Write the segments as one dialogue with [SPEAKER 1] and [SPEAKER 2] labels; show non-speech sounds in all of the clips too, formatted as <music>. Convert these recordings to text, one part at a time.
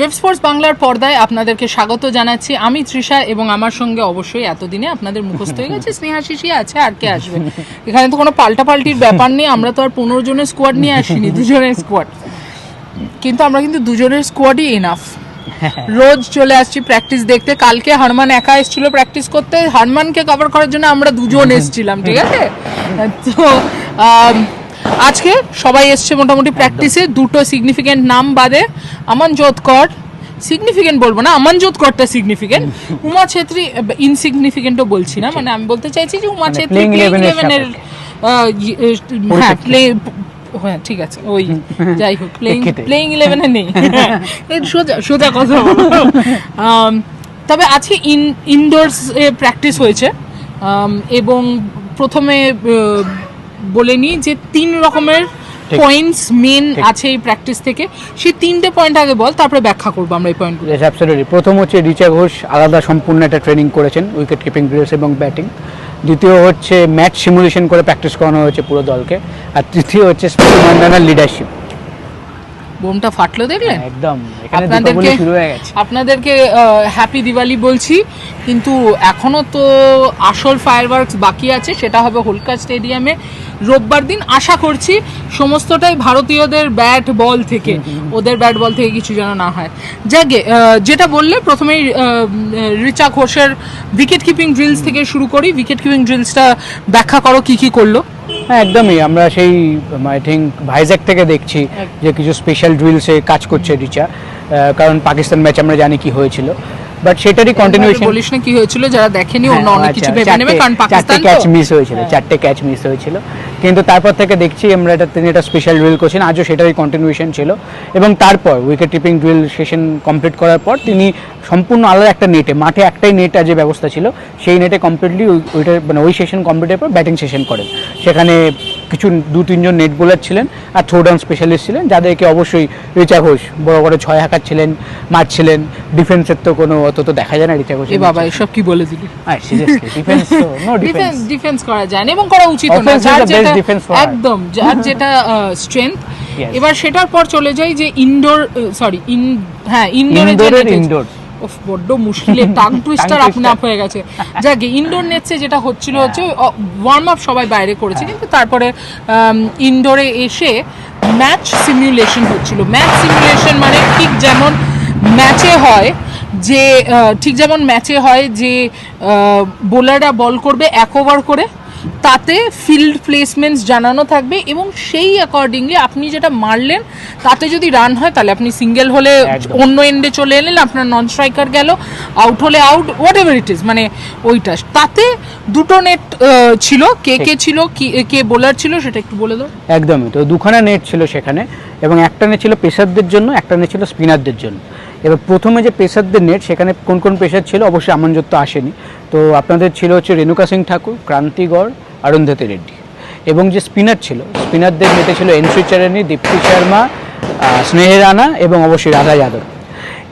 [SPEAKER 1] রেভ sports বাংলার পর্দায় আপনাদেরকে স্বাগত জানাচ্ছি। আমি তৃষা এবং আমার সঙ্গে অবশ্যই এতদিনে আপনাদের মুখস্থ হয়ে গেছে, স্নেহা শিশি আছে আর কে আসবে। এখানে তো কোনো পাল্টাপাল্টির ব্যাপার নেই, আমরা তো আর পনেরো জনের স্কোয়াড নিয়ে আসিনি, দুজনের স্কোয়াড কিন্তু আমরা কিন্তু দুজনের স্কোয়াডই এনাফ রোজ চলে আসছি প্র্যাকটিস দেখতে। কালকে হারমান একা এসেছিল প্র্যাকটিস করতে। হারমানকে কভার করার জন্য আমরা দুজন এসেছিলাম, ঠিক আছে? তো আজকে সবাই এসছে মোটামুটি প্র্যাকটিসে দুটো সিগনিফিকেন্ট নাম বাদে আমান জোতকর সিগনিফিকেন্ট বলব না আমান জোতকরটা সিগনিফিকেন্ট উমা ছেত্রী ইনসিগনিফিকেন্টও বলছি না মানে আমি বলতে চাইছি যে উমা
[SPEAKER 2] মানে
[SPEAKER 1] ছেত্রী প্লেইং ইলেভেনের হ্যাঁ প্লে হ্যাঁ ঠিক আছে ওই <laughs> যাই হোক প্লেইং। প্লেইং ইলেভেনে নেই। <laughs> <laughs> সোজা সোজা কথা। তবে আজকে ইন ইনডোরস প্র্যাকটিস হয়েছে। এবং প্রথমে বলে নিই যে তিন রকমের পয়েন্টস মেন আছে এই প্র্যাকটিস থেকে। সেই তিনটে পয়েন্ট আগে বল তারপরে ব্যাখ্যা করব আমরা এই পয়েন্টগুলো
[SPEAKER 2] absolutely. প্রথম হচ্ছে রিচা ঘোষ আলাদা সম্পূর্ণ একটা ট্রেনিং করেছেন উইকেট কিপিং ড্রেস এবং ব্যাটিং দ্বিতীয় হচ্ছে ম্যাচ সিমুলেশন করে প্র্যাকটিস করানো হয়েছে পুরো দলকে। আর তৃতীয় হচ্ছে স্মৃতি লিডারশিপ
[SPEAKER 1] বোমটা ফাটলো দেখলেন?
[SPEAKER 2] একদম।
[SPEAKER 1] আপনাদেরকে
[SPEAKER 2] শুরু হয়ে গেছে।
[SPEAKER 1] আপনাদেরকে হ্যাপি দিওয়ালি বলছি। কিন্তু এখনও তো আসল ফায়ারওয়ার্কস বাকি আছে সেটা হবে হোলকা স্টেডিয়ামে রোববার দিন আশা করছি সমস্তটাই ভারতীয়দের ব্যাট বল থেকে ওদের ব্যাট বল থেকে কিছু যেন না হয়। যাকে যেটা বললে প্রথমেই রিচা ঘোষের উইকেট কিপিং ড্রিলস থেকে শুরু করি। উইকেট কিপিং ড্রিলসটা ব্যাখ্যা করো কি কি করল।
[SPEAKER 2] হ্যাঁ একদমই। আমরা সেই আই থিঙ্ক ভাইজ্যাক থেকে দেখছি যে কিছু স্পেশাল ড্রিলসে কাজ করছে রিচা। কারণ পাকিস্তান ম্যাচ আমরা জানি কি হয়েছিল। বাট সেটারই কন্টিনিউশন
[SPEAKER 1] বলিস না কি হয়েছিল যারা দেখেনি অন্য অনেক কিছু ভেবে নেবে কারণ পাকিস্তান
[SPEAKER 2] আচ্ছা, চারটে ক্যাচ মিস হয়েছিল
[SPEAKER 1] হ্যাঁ।
[SPEAKER 2] চারটে ক্যাচ মিস হয়েছিল। কিন্তু তারপর থেকে দেখছি আমরা এটা তিনি একটা স্পেশাল ড্রিল করছেন। আজও সেটারই কন্টিনিউশন ছিল। এবং তারপর wicket keeping drill session complete করার পর তিনি সম্পূর্ণ আলাদা একটা নেটে মাঠে একটাই নেট যে ব্যবস্থা ছিল সেই নেটে কমপ্লিটলি ওইটা মানে ওই সেশন কমপ্লিটের পর ব্যাটিং সেশন করেন। সেখানে কিছু দু তিনজন নেট বোলার ছিলেন আর থ্রো ডাউন স্পেশালিস্ট ছিলেন যাদেরকে অবশ্যই রিচা ঘোষ বড় বড় ছয় হাঁকাচ্ছিলেন মারছিলেন। ডিফেন্সের তো কোনো অত তো দেখা যায় না রিচা ঘোষ
[SPEAKER 1] বাবা এসব কি বলে দিলি?
[SPEAKER 2] ডিফেন্স
[SPEAKER 1] ডিফেন্স <laughs> করা যায় না এবং করা উচিত না। একদম যার <laughs> যেটা স্ট্রেংথ এবার সেটার পর চলে যাই যে ইনডোর সরি ইন হ্যাঁ
[SPEAKER 2] ইনডোরের ইনডোর
[SPEAKER 1] বড্ড মুশকিলের টাং টুইস্টার আপ হয়ে গেছে। যাকে ইনডোর নেটসে যেটা হচ্ছিল হচ্ছে ওয়ার্ম আপ সবাই বাইরে করেছে
[SPEAKER 2] হ্যাঁ।
[SPEAKER 1] কিন্তু তারপরে ইনডোরে এসে ম্যাচ সিমুলেশন হচ্ছিল। ম্যাচ সিমুলেশন মানে ঠিক যেমন ম্যাচে হয় যে ঠিক যেমন ম্যাচে হয় যে বোলাররা বল করবে এক ওভার করে তাতে ফিল্ড প্লেসমেন্টস জানানো থাকবে এবং সেই অ্যাকর্ডিংলি আপনি যেটা মারলেন তাতে যদি রান হয় তাহলে আপনি সিঙ্গেল হলে অন্য এন্ডে চলে এলেন আপনার নন স্ট্রাইকার গেল আউট হলে out whatever it is মানে ওইটা। তাতে দুটো নেট ছিল কে কে ছিল কি কে বোলার ছিল সেটা একটু বলে দাও।
[SPEAKER 2] একদমই তো দুখানা নেট ছিল সেখানে এবং একটা নেট ছিল পেসারদের জন্য একটা নেট ছিল স্পিনারদের জন্য। এবার প্রথমে যে পেসারদের নেট সেখানে কোন কোন পেসার ছিল অবশ্যই আমনজত্ব আসেনি। তো আপনাদের ছিল হচ্ছে রেণুকা সিং ঠাকুর ক্রান্তিগড় অরুন্ধতী রেড্ডি। এবং যে স্পিনার ছিল স্পিনারদের নেটে ছিল এনসি চারানি দীপ্তি শর্মা স্নেহে রানা এবং অবশ্যই রাধা যাদব।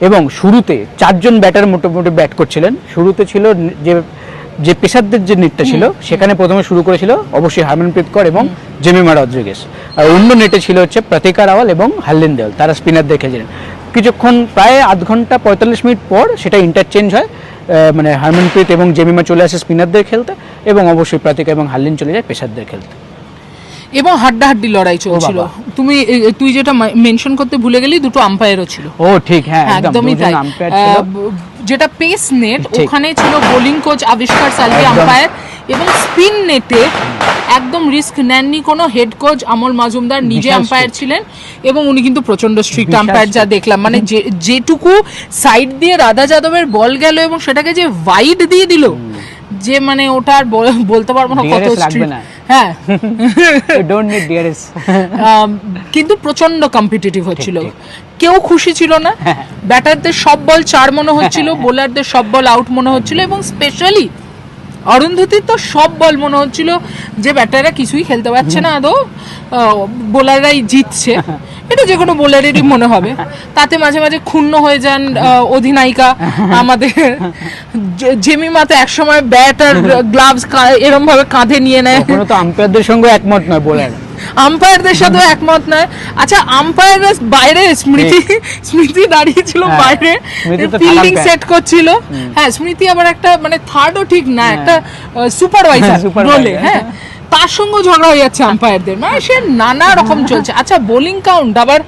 [SPEAKER 2] এবং শুরুতে চারজন ব্যাটার মোটামুটি ব্যাট করছিলেন। শুরুতে ছিল যে যে পেশারদের যে নেটটা ছিল সেখানে প্রথমে শুরু করেছিল অবশ্যই হারমনপ্রীত কর এবং জেমিমা রদ্রিগেস আর অন্য নেটে ছিল হচ্ছে প্রতিকা রাওয়াল এবং হাল্লেন দেওয়াল তারা স্পিনারদের খেলছিলেন। কিছুক্ষণ প্রায় আধ ঘণ্টা পঁয়তাল্লিশ মিনিট পর সেটা ইন্টারচেঞ্জ হয়। মানে হারমনপ্রীত এবং জেমিমা চলে আসে স্পিনারদের খেলতে এবং অবশ্যই প্রাতিকা এবং হার্লিন চলে যায় পেশারদের খেলতে।
[SPEAKER 1] এবং হাড্ডাহাড্ডি লড়াই চলছিল। তুমি তুই যেটা মেনশন করতে ভুলে গেলি দুটো আম্পায়ারও ছিল।
[SPEAKER 2] ও ঠিক হ্যাঁ
[SPEAKER 1] একদমই তাই। যেটা পেস নেট ওখানে ছিল বোলিং কোচ আবিষ্কার সালভি আম্পায়ার এবং স্পিন নেটে একদম রিস্ক নেননি কোনো হেড কোচ আমল মাজুমদার নিজে আম্পায়ার ছিলেন এবং উনি কিন্তু প্রচণ্ড স্ট্রিক্ট আম্পায়ার যা দেখলাম। মানে যে যেটুকু সাইড দিয়ে রাধা যাদবের বল গেল এবং সেটাকে যে ওয়াইড দিয়ে দিল যে মানে ওটা আর বলতে পারব না কত। হ্যাঁ। <laughs> <laughs> কিন্তু প্রচণ্ড কম্পিটিটিভ হচ্ছিল। কেউ খুশি ছিল না। <laughs> ব্যাটারদের সব বল চার মনে হচ্ছিল বোলারদের সব বল আউট মনে হচ্ছিল এবং স্পেশালি অরুন্ধতির তো সব বল মনে হচ্ছিল যে ব্যাটাররা কিছুই খেলতে পারছে না আদৌ। বোলাররাই জিতছে। এটা যে কোনো বোলারেরই মনে হবে। তাতে মাঝে মাঝে ক্ষুণ্ণ হয়ে যান অধিনায়িকা আমাদের। জেমি মাতে এক একসময় ব্যাট আর গ্লাভস এরম ভাবে কাঁধে নিয়ে নেয়।
[SPEAKER 2] তো আম্পায়ারদের সঙ্গে একমত নয় বোলার।
[SPEAKER 1] আম্পায়ারদের সাথেও একমত নয়। আচ্ছা আম্পায়াররা বাইরে স্মৃতি স্মৃতি দাঁড়িয়ে ছিল
[SPEAKER 2] হ্যাঁ,
[SPEAKER 1] বাইরে। ফিল্ডিং সেট করছিল। হ্যাঁ স্মৃতি আবার একটা মানে থার্ডও ঠিক না একটা সুপারভাইজার
[SPEAKER 2] supervisor,
[SPEAKER 1] রোলে হ্যাঁ। তার সঙ্গে ঝগড়া হয়ে যাচ্ছে আম্পায়ারদের। মানে সে নানা রকম চলছে। আচ্ছা বোলিং কাউন্ট আবার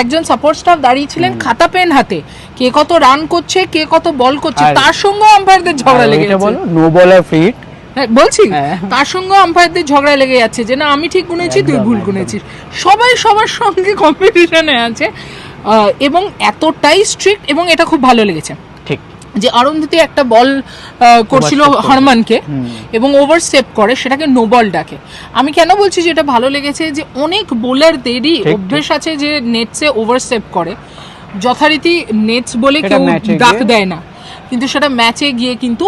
[SPEAKER 1] একজন সাপোর্ট স্টাফ দাঁড়িয়েছিলেন খাতা পেন হাতে। কে কত রান করছে কে কত বল করছে তার সঙ্গে আম্পায়ারদের ঝগড়া লেগে
[SPEAKER 2] বলো নো বলার ফিট
[SPEAKER 1] হ্যাঁ, বলছি
[SPEAKER 2] হ্যাঁ।
[SPEAKER 1] তার সঙ্গে আম্পায়ারদের ঝগড়া লেগে যাচ্ছে যে না আমি ঠিক গুনেছি তুই ভুল। গুনেছিস। সবাই সবার সঙ্গে কম্পিটিশনে আছে। এবং এতটাই স্ট্রিক্ট এবং এটা খুব ভালো লেগেছে।
[SPEAKER 2] ঠিক।
[SPEAKER 1] যে অরুন্ধতি একটা বল করছিল। হরমানকে এবং ওভার স্টেপ করে সেটাকে নো বল ডাকে। আমি কেন বলছি যে এটা ভালো লেগেছে? যে অনেক বোলারদেরই অভ্যেস আছে যে নেটসে ওভার স্টেপ করে। যথারীতি নেটস বলে কেউ ডাক দেয় না। কিন্তু সেটা ম্যাচে গিয়ে কিন্তু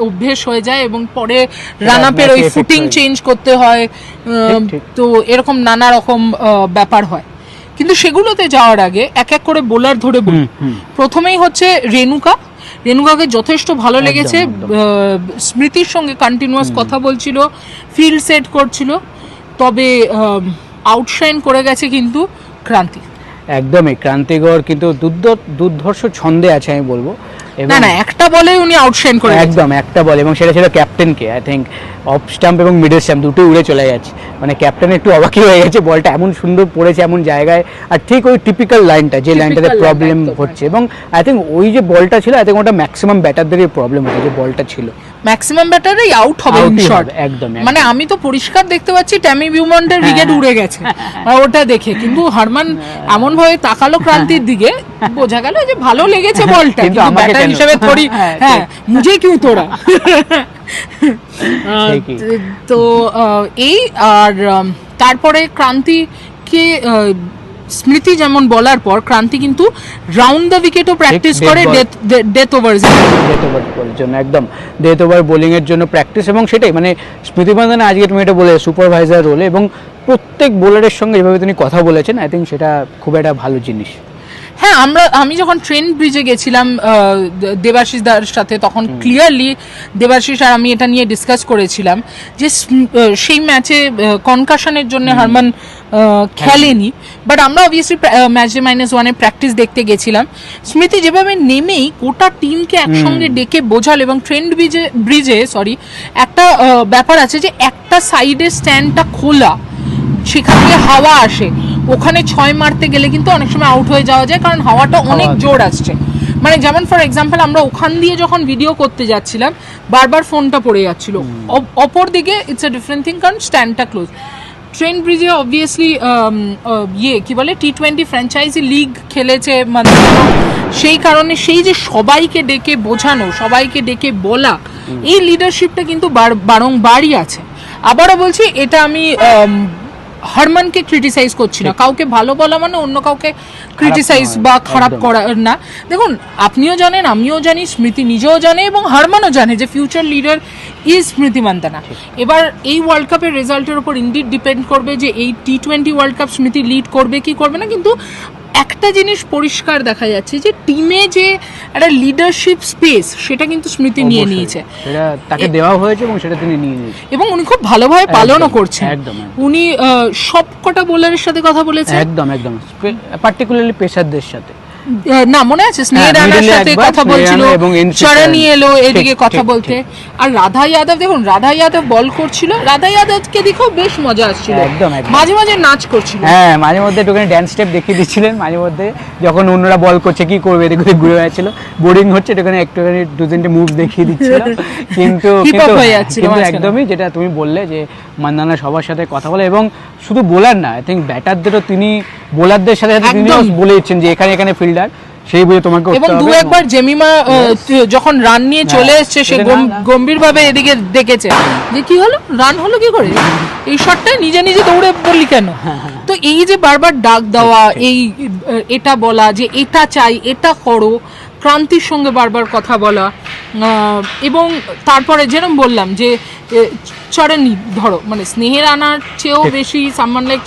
[SPEAKER 1] অভ্যেস হয়ে যায় এবং পরে রান আপের ওই ফুটিং চেঞ্জ করতে হয় তো এরকম নানা রকম ব্যাপার হয়। কিন্তু সেগুলোতে যাওয়ার আগে এক এক করে বোলার ধরে বলি। প্রথমেই হচ্ছে রেনুকা রেনুকাকে যথেষ্ট ভালো লেগেছে স্মৃতির সঙ্গে কন্টিনিউয়াস কথা বলছিল ফিল সেট করছিল তবে আউটশাইন করে গেছে কিন্তু ক্রান্তি।
[SPEAKER 2] একদমই ক্রান্তিগড় কিন্তু দুর্ধ- দুর্ধর্ষ ছন্দে আছে আমি বলব।
[SPEAKER 1] না না একটা বলে উনি আউটশাইন করে
[SPEAKER 2] একদম একটা বল এবং সেটা ছিল ক্যাপ্টেনকে আই থিঙ্ক অফ স্টাম্প এবং মিডল স্টাম্প দুটোই উড়ে চলে যাচ্ছে মানে ক্যাপ্টেন একটু অবাকই হয়ে গেছে বলটা এমন সুন্দর পড়েছে এমন জায়গায়। আর ঠিক ওই টিপিক্যাল লাইনটা যে লাইনটাতে প্রবলেম হচ্ছে। এবং আই থিঙ্ক ওই যে বলটা ছিল আই থিঙ্ক ওটা ম্যাক্সিমাম ব্যাটারদেরই প্রবলেম হচ্ছে যে বলটা ছিল।
[SPEAKER 1] ম্যাক্সিমাম ব্যাটারই আউট হবে শর্ট
[SPEAKER 2] একদম।
[SPEAKER 1] মানে আমি তো পরিষ্কার দেখতে পাচ্ছি ট্যামি বিউমন্টের উইকেট উড়ে গেছে। মানে ওটা দেখে। কিন্তু হারমান এমন ভাবে তাকালো ক্রান্তির দিকে বোঝা গেল যে ভালো লেগেছে বলটা।
[SPEAKER 2] কিন্তু
[SPEAKER 1] ব্যাটার হিসেবে থোড়ি
[SPEAKER 2] হ্যাঁ,
[SPEAKER 1] হ্যাঁ মুঝে কিউ তোরা। তো এই আর তারপরে ক্রান্তিকে স্মৃতি যেমন বলার পর ক্রান্তি কিন্তু রাউন্ড দ্য উইকেটও প্র্যাকটিস করে ডেথ ওভার্স
[SPEAKER 2] ডেথ ওভার জন্য একদম। ডেথ ওভার বোলিং এর জন্য প্র্যাকটিস এবং সেটাই মানে স্মৃতি আজকে তুমি এটা বলে সুপারভাইজার রোলে এবং প্রত্যেক বোলারের সঙ্গে যেভাবে তিনি কথা বলেছেন আই থিঙ্ক সেটা খুব একটা ভালো জিনিস।
[SPEAKER 1] হ্যাঁ আমরা আমি যখন ট্রেন ব্রিজে গেছিলাম দেবাশিস দার সাথে তখন ক্লিয়ারলি দেবাশিস আর আমি এটা নিয়ে ডিসকাস করেছিলাম যে সেই ম্যাচে কনকাশনের জন্য হারমান খেলেনি। বাট আমরা অবভিয়াসলি ম্যাচ ডে মাইনাস ওয়ানে প্র্যাকটিস দেখতে গেছিলাম। স্মৃতি যেভাবে নেমেই গোটা টিমকে একসঙ্গে ডেকে বোঝাল এবং ট্রেন ব্রিজে ব্রিজে সরি একটা ব্যাপার আছে যে একটা সাইডে স্ট্যান্ডটা খোলা। সেখান থেকে হাওয়া আসে। ওখানে ছয় মারতে গেলে কিন্তু অনেক সময় আউট হয়ে যাওয়া যায় কারণ হাওয়াটা অনেক জোর আসছে। মানে যেমন ফর এক্সাম্পল আমরা ওখান দিয়ে যখন ভিডিও করতে যাচ্ছিলাম বারবার ফোনটা পড়ে যাচ্ছিল। অপ- অপর দিকে ইটস এ ডিফারেন্ট থিং কারণ স্ট্যান্ডটা ক্লোজ ট্রেন ব্রিজে অবভিয়াসলি ইয়ে কি বলে টি টোয়েন্টি ফ্র্যাঞ্চাইজি লিগ খেলেছে মানে সেই কারণে সেই যে সবাইকে ডেকে বোঝানো সবাইকে ডেকে বলা এই লিডারশিপটা কিন্তু বার- বারংবারই আছে। আবারও বলছি এটা আমি আম, হারমানকে ক্রিটিসাইজ করছি না। কাউকে ভালো বলা মানে অন্য কাউকে ক্রিটিসাইজ বা খারাপ
[SPEAKER 2] করার
[SPEAKER 1] করা না। দেখুন আপনিও জানেন আমিও জানি স্মৃতি নিজেও জানে এবং হারমানও জানে যে ফিউচার লিডার ইজ স্মৃতি মান্দানা এবার এই ওয়ার্ল্ড কাপের রেজাল্টের উপর ইন্ডিট ডিপেন্ড করবে যে এই T twenty world cup Smriti lead করবে কি করবে না কিন্তু একটা জিনিস পরিষ্কার দেখা যাচ্ছে যে টিমে যে একটা লিডারশিপ স্পেস সেটা কিন্তু স্মৃতি নিয়ে নিয়েছে।
[SPEAKER 2] সেটা তাকে দেওয়া হয়েছে এবং সেটা তিনি নিয়ে নিয়েছেন।
[SPEAKER 1] এবং উনি খুব ভালোভাবে পালনও করছেন।
[SPEAKER 2] একদম।
[SPEAKER 1] উনি সব কটা বোলারের সাথে কথা বলেছেন?
[SPEAKER 2] একদম একদম। পার্টিকুলারলি পেশারদের সাথে।
[SPEAKER 1] না মনে আছে স্নেহ
[SPEAKER 2] হ্যাঁ,
[SPEAKER 1] রানার সাথে কথা বলছিল চরণী এলো এদিকে কথা বলতে। আর রাধা যাদব দেখুন রাধা যাদব বল করছিল রাধা যাদবকে দেখেও বেশ মজা আসছিল। মাঝে মাঝে নাচ করছিল।
[SPEAKER 2] হ্যাঁ মাঝে মধ্যে একটুখানি ড্যান্স স্টেপ দেখিয়ে দিচ্ছিলেন মাঝে মধ্যে যখন অন্যরা বল করছে কি করবে এদিক ওদিক ঘুরে যাচ্ছিল বোরিং হচ্ছে একটুখানি একটুখানি দু তিনটে মুভ দেখিয়ে দিচ্ছিল। কিন্তু কিন্তু
[SPEAKER 1] হয়ে।
[SPEAKER 2] একদমই যেটা তুমি বললে যে মান্দানা সবার সাথে কথা বলে এবং শুধু বোলার না আই থিঙ্ক ব্যাটারদেরও তিনি বোলারদের সাথে সাথে তিনিও বলে দিচ্ছেন যে এখানে এখানে ফিল্ডার সেই বুঝে তোমাকে
[SPEAKER 1] এবং দু একবার জেমিমা যখন রান নিয়ে চলে
[SPEAKER 2] হ্যাঁ,
[SPEAKER 1] এসছে সে। গম্ভীর ভাবে এদিকে দেখেছে। যে কি হলো? রান হলো কি করে? <laughs> এই শটটায় নিজে নিজে দৌড়ে পড়লি কেন? তো এই যে বারবার ডাক দেওয়া এই এটা বলা যে এটা চাই এটা করো ক্রান্তির সঙ্গে বারবার কথা বলা এবং তারপরে যেরকম বললাম যে চরণী ধরো মানে স্নেহের আনার চেয়েও বেশি সাম্মান লাইক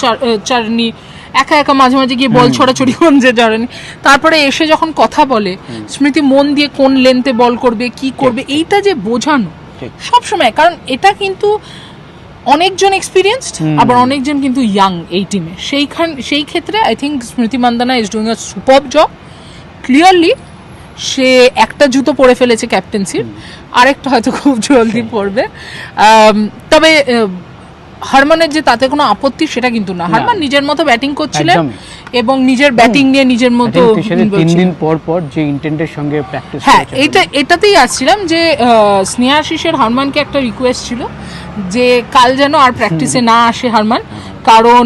[SPEAKER 1] চরণী একা একা মাঝে মাঝে গিয়ে বল ছড়াছড়ি যে চরণী তারপরে এসে যখন কথা বলে স্মৃতি মন দিয়ে কোন লেন্থে বল করবে কি করবে এইটা যে বোঝানো
[SPEAKER 2] ঠিক।
[SPEAKER 1] সব সময় কারণ এটা কিন্তু অনেকজন এক্সপিরিয়েন্সড আবার অনেকজন কিন্তু ইয়াং এই টিমে সেইখান সেই ক্ষেত্রে I think Smriti Mandhana is doing a super job clearly সে একটা জুতো পরে ফেলেছে ক্যাপ্টেন্সির আরেকটা হয়তো খুব জলদি পড়বে তবে হারমানের যে তাতে কোনো আপত্তি সেটা কিন্তু না। হারমান নিজের মতো ব্যাটিং করছিলেন এবং নিজের ব্যাটিং নিয়ে নিজের মতো
[SPEAKER 2] তিন দিন পর পর যে ইন্টেন্টের সঙ্গে প্র্যাকটিস
[SPEAKER 1] হ্যাঁ এটা এটাতেই আসছিলাম যে স্নেহাশিসের হারমানকে একটা রিকোয়েস্ট ছিল যে কাল যেন আর প্র্যাকটিসে না আসে হারমান। কারণ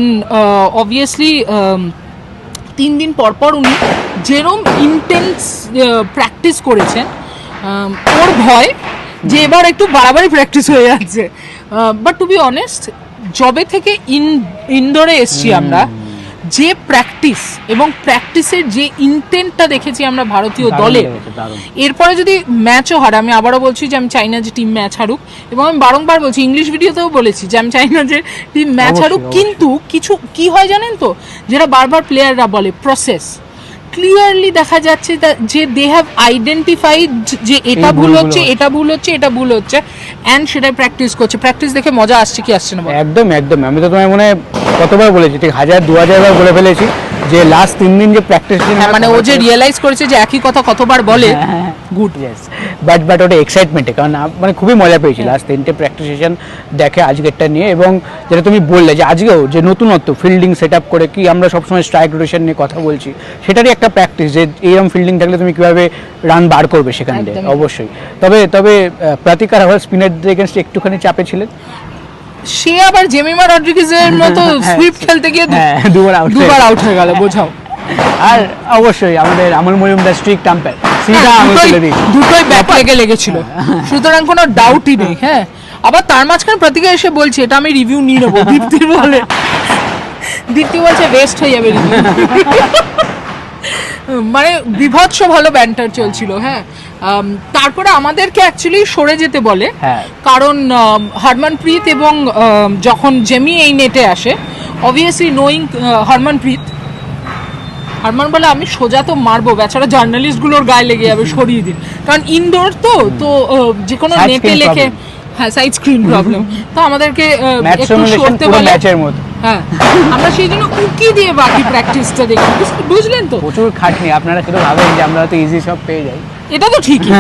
[SPEAKER 1] অবভিয়াসলি তিন দিন পর পর উনি যেরম ইন্টেন্স প্র্যাকটিস করেছেন ওর ভয় যে এবার একটু বাড়াবাড়ি প্র্যাকটিস হয়ে যাচ্ছে। বাট টু বি অনেস্ট জবে থেকে ইন ইনডোরে এসছি আমরা যে প্র্যাকটিস এবং প্র্যাকটিসের যে ইন্টেন্টটা দেখেছি আমরা ভারতীয় দলে এরপরে যদি ম্যাচও হারে আমি আবারও বলছি যে আমি চাই না যে টিম ম্যাচ হারুক এবং আমি বারংবার বলছি ইংলিশ ভিডিওতেও বলেছি যে আমি চাই না যে টিম ম্যাচ হারুক কিন্তু কিছু কি হয় জানেন তো? যেটা বারবার প্লেয়াররা বলে প্রসেস ক্লিয়ারলি দেখা যাচ্ছে যে দে হ্যাভ আইডেন্টিফাইড যে এটা ভুল হচ্ছে। এটা ভুল হচ্ছে এটা ভুল হচ্ছে অ্যান্ড সেটাই প্র্যাকটিস করছে। প্র্যাকটিস দেখে মজা আসছে কি আসছে না
[SPEAKER 2] একদম একদম। আমি তো তোমায় মনে হয় কতবার বলেছি ঠিক হাজার দু হাজার বার বলে ফেলেছি। যে লাস্ট তিন দিন যে প্র্যাকটিস
[SPEAKER 1] হ্যাঁ মানে ও যে রিয়েলাইজ করেছে যে একই কথা কতবার বলে
[SPEAKER 2] গুড ইয়েস বাট বাট ওটা এক্সাইটমেন্টে কারণ মানে খুবই মজা পেয়েছি লাস্ট তিনটে প্র্যাকটিস সেশন দেখে আজকেরটা নিয়ে এবং যেটা তুমি বললে যে আজকেও যে নতুনত্ব ফিল্ডিং সেট আপ করে কি আমরা সবসময় স্ট্রাইক রোটেশন নিয়ে কথা বলছি সেটারই একটা প্র্যাকটিস যে এইরকম ফিল্ডিং থাকলে তুমি কীভাবে রান বার করবে সেখান থেকে অবশ্যই। তবে তবে প্রাতিকার প্রতিকার আবার স্পিনারদের এগেনস্ট একটুখানি চাপে ছিলেন?
[SPEAKER 1] সে আবার জেমিমা রড্রিগেজের মতো সুইপ খেলতে গিয়ে
[SPEAKER 2] হ্যাঁ, দুবার হয়ে
[SPEAKER 1] দুবার আউট হয়ে গেল বোঝাও।
[SPEAKER 2] আর অবশ্যই আমাদের আমল মজুমদার স্ট্রিক টাম্পার সিধা
[SPEAKER 1] হ্যাঁ, দুটোই
[SPEAKER 2] তুলে দিই।
[SPEAKER 1] দুটোই ব্যাট লেগে লেগেছিল। <laughs> সুতরাং কোনো ডাউটই নেই হ্যাঁ। আবার তার মাঝখানে প্রতিকা এসে বলছে এটা আমি রিভিউ নিয়ে নেব। <laughs> দীপ্তির বলে। দীপ্তি বলছে ওয়েস্ট হয়ে যাবে রিভিউ <laughs> মানে বিভৎস ভালো ব্যান্টার চলছিল হ্যাঁ। তারপরে আমাদেরকে অ্যাকচুয়ালি সরে যেতে বলে।
[SPEAKER 2] হ্যাঁ।
[SPEAKER 1] কারণ হরমনপ্রীত এবং যখন জেমি এই নেটে আসে অবভিয়াসলি নোয়িং হরমনপ্রীত হারমান বলে আমি সোজা তো মারবো বেচারা জার্নালিস্টগুলোর গায়ে লেগে যাবে সরিয়ে দিন। কারণ ইনডোর তো তো যে কোনো নেটে লেখে হ্যাঁ সাইড স্ক্রিন প্রবলেম তো আমাদেরকে একটু সরতে বলে।
[SPEAKER 2] ম্যাচের মতো।
[SPEAKER 1] হ্যাঁ আমরা সেই জন্য উকি দিয়ে বাকি প্র্যাকটিসটা দেখি। বুঝলেন তো?
[SPEAKER 2] প্রচুর খাটনি আপনারা শুধু ভাবেন যে আমরা তো ইজি সব পেয়ে যাই।
[SPEAKER 1] এটা তো ঠিকই।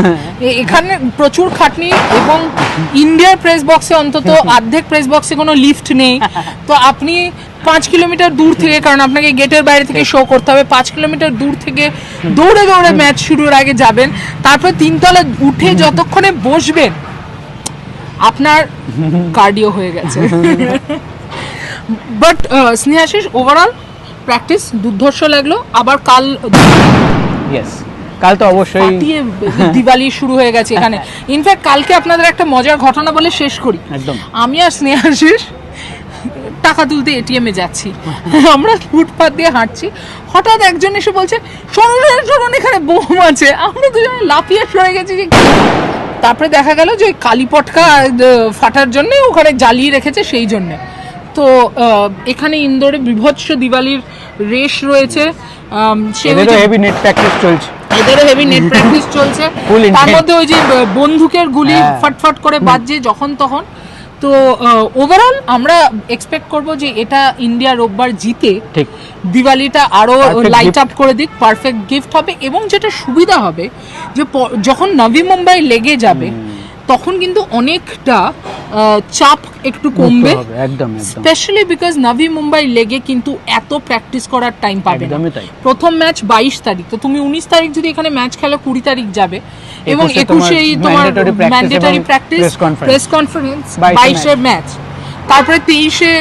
[SPEAKER 1] এখানে প্রচুর খাটনি এবং ইন্ডিয়ার প্রেস বক্সে অন্তত অর্ধেক প্রেস বক্সে কোনো লিফট নেই। <laughs> তো আপনি পাঁচ কিলোমিটার দূর থেকে কারণ আপনাকে গেটের বাইরে থেকে শো করতে হবে পাঁচ কিলোমিটার দূর থেকে দৌড়ে দৌড়ে ম্যাচ শুরুর আগে যাবেন। তারপর তিনতলা উঠে যতক্ষণে বসবেন আপনার কার্ডিও হয়ে গেছে। বাট স্নেহাশিস ওভারঅল প্র্যাকটিস দুর্ধর্ষ লাগল। আবার কাল
[SPEAKER 2] ইয়েস কাল তো অবশ্যই
[SPEAKER 1] দিওয়ালি শুরু হয়ে গেছে এখানে। <laughs> ইনফ্যাক্ট কালকে আপনাদের একটা মজার ঘটনা বলে শেষ করি।
[SPEAKER 2] একদম।
[SPEAKER 1] আমি আর স্নেহাশিস টাকা তুলতে এটিএম এ যাচ্ছি। <laughs> আমরা ফুটপাথ দিয়ে হাঁটছি। হঠাৎ একজন এসে বলছে শোনো শোনো এখানে বোম আছে। আমরা দুজনে লাফিয়ে সরে গেছি যে তারপরে দেখা গেল যে ওই কালীপটকা ফাটার জন্য ওখানে জ্বালিয়ে রেখেছে সেই জন্যে। তো এখানে ইন্দোরে বিভৎস দিওয়ালির রেশ রয়েছে।
[SPEAKER 2] হেভি নেট প্র্যাকটিস চলছে।
[SPEAKER 1] এদেরও হেভি নেট প্র্যাকটিস চলছে। তার মধ্যে ওই যে বন্দুকের গুলি
[SPEAKER 2] হ্যাঁ।
[SPEAKER 1] ফটফট করে বাজছে যখন তখন। তো ওভারঅল আমরা এক্সপেক্ট করব যে এটা ইন্ডিয়া রোববার জিতে।
[SPEAKER 2] ঠিক।
[SPEAKER 1] দিওয়ালিটা
[SPEAKER 2] আরও
[SPEAKER 1] লাইট আপ করে দিক পারফেক্ট গিফট হবে এবং যেটা সুবিধা হবে যে যখন নবী মুম্বাই লেগে যাবে তখন কিন্তু অনেকটা চাপ একটু কমবে।
[SPEAKER 2] একদম
[SPEAKER 1] স্পেশালি বিকজ নাভি মুম্বাই লেগে কিন্তু এত প্র্যাকটিস করার টাইম পাবে না। প্রথম ম্যাচ বাইশ তারিখ তো তুমি উনিশ তারিখ যদি এখানে ম্যাচ খেলো কুড়ি তারিখ যাবে। এবং
[SPEAKER 2] একুশে তোমার
[SPEAKER 1] একুশেই তোমার ম্যান্ডেটারি প্র্যাকটিস প্রেস কনফারেন্স
[SPEAKER 2] বাইশে
[SPEAKER 1] ম্যাচ তারপরে তেইশে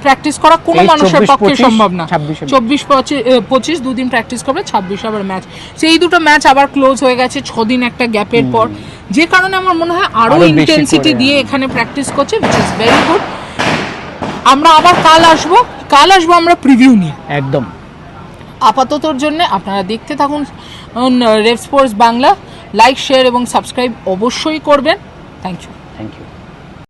[SPEAKER 1] প্র্যাকটিস করা কোনো মানুষের পক্ষে সম্ভব না। চব্বিশ পঁচি- পঁচিশ দুদিন প্র্যাকটিস করবে ছাব্বিশ আবার ম্যাচ সেই দুটো ম্যাচ আবার ক্লোজ হয়ে গেছে ছদিন একটা গ্যাপের পর। যে কারণে আমার মনে হয়
[SPEAKER 2] আরও আরও
[SPEAKER 1] ইন্টেন্সিটি দিয়ে এখানে প্র্যাকটিস করছে উইচ ইজ ভেরি গুড আমরা আবার কাল আসব কাল আসব আমরা প্রিভিউ নিয়ে।
[SPEAKER 2] একদম।
[SPEAKER 1] আপাততর জন্য আপনারা দেখতে থাকুন Rev Sports Bangla. Like share এবং সাবস্ক্রাইব অবশ্যই করবেন।
[SPEAKER 2] Thank you